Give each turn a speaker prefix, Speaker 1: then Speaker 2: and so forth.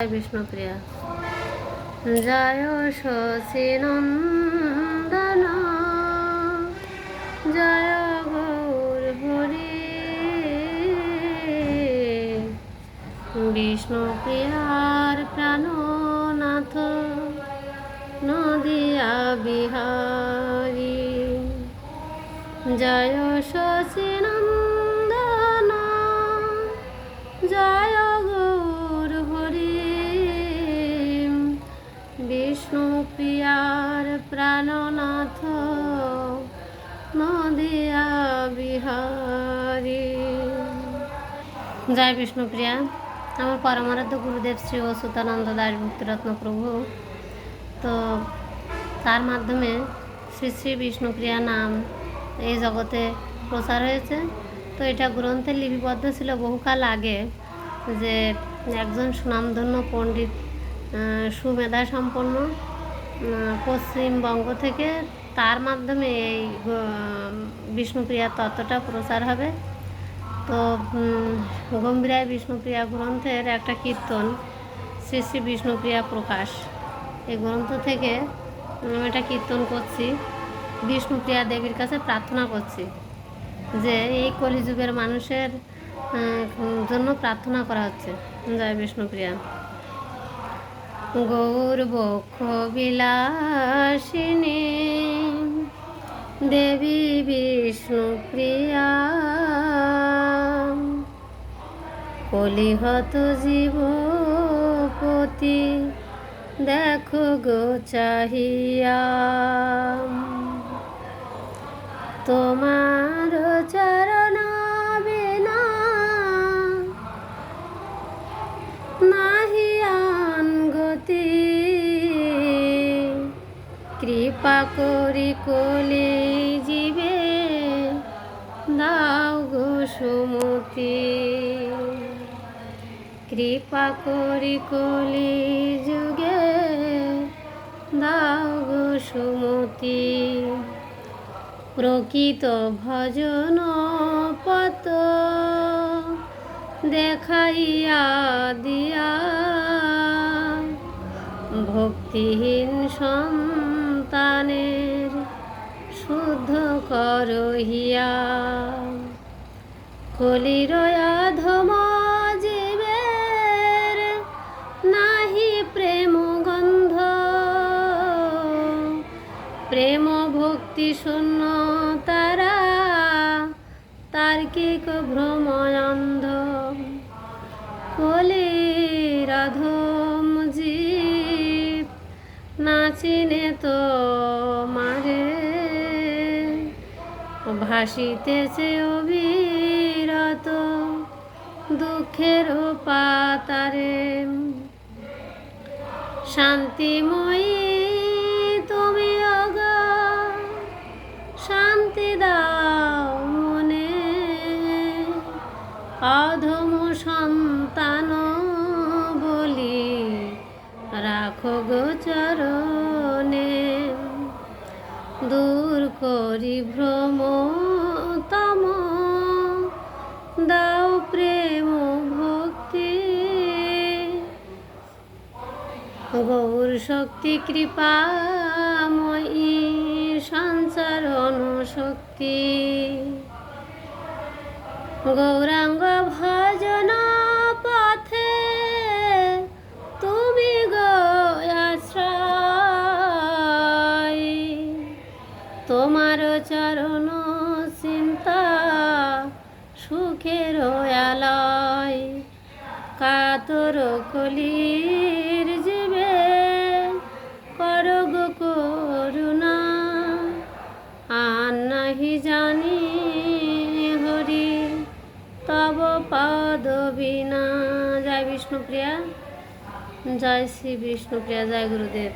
Speaker 1: বিষ্ণুপ্রিয়া। জয় শশীনন্দন জয় গৌর হরি। বিষ্ণুপ্রিয়ার প্রাণনাথ নদিয়া বিহারী। জয় শশীনন্দন প্রাণনাথ, নদিয়া বিহারী। জয় বিষ্ণুপ্রিয়া আমার পরমারাধ্য গুরুদেব শ্রী অচ্যুতানন্দ দাস ভক্তিরত্ন প্রভু। তো তার মাধ্যমে শ্রী শ্রী বিষ্ণুপ্রিয়া নাম এই জগতে প্রচার হয়েছে। তো এটা গ্রন্থে লিপিবদ্ধ ছিল বহুকাল আগে যে একজন সুনামধন্য পণ্ডিত সুমেধা সম্পন্ন পশ্চিমবঙ্গ থেকে তার মাধ্যমে এই বিষ্ণুপ্রিয়া তত্ত্বটা প্রচার হবে। তো গম্ভীরায় বিষ্ণুপ্রিয়া গ্রন্থের একটা কীর্তন শ্রী শ্রী বিষ্ণুপ্রিয়া প্রকাশ। এই গ্রন্থ থেকে আমি এটা কীর্তন করছি, বিষ্ণুপ্রিয়া দেবীর কাছে প্রার্থনা করছি যে এই কলিযুগের মানুষের জন্য প্রার্থনা করা হচ্ছে। জয় বিষ্ণুপ্রিয়া। গৌর বক্ষ বিলাসিনী দেবী বিষ্ণুপ্রিয়া কলিহত জীবপতি দেখো গো চাহিয়া। তোমার চরণ কৃপা করি কলি জীবে, দাও গো সুমতি। কৃপা করি কলি যুগে, দাও গো সুমতি। প্রকৃত ভজন পত দেখাইয়া দিয়া, ভক্তিহীন সন্তানের করহিয়া কলির অধম জীবের নাহি প্রেম গন্ধ। প্রেম ভক্তি শূন্য তারা, তার্কিক ভ্রময়ন্ধ। কলির অধম জীব নাচিনে তো মারে ভাসিতেছে অবিরত, দুঃখের পাতারে শান্তিময়ী তুমি অগা শান্তি দাও মনে। অধম সন্তান বলি রাখো গো চরণে। দূর করি ভ্রম তম দাও প্রেম ভক্তি। গৌর শক্তি কৃপাময়ী সঞ্চারণ শক্তি গৌরাঙ্গ ভজন সুখের আলয় কাতর কলির জীবে করগ করুণা আর নাহি জানি হরি, তব পদ বিনা জয় বিষ্ণুপ্রিয়া, জয় শ্রী বিষ্ণুপ্রিয়া, জয় গুরুদেব।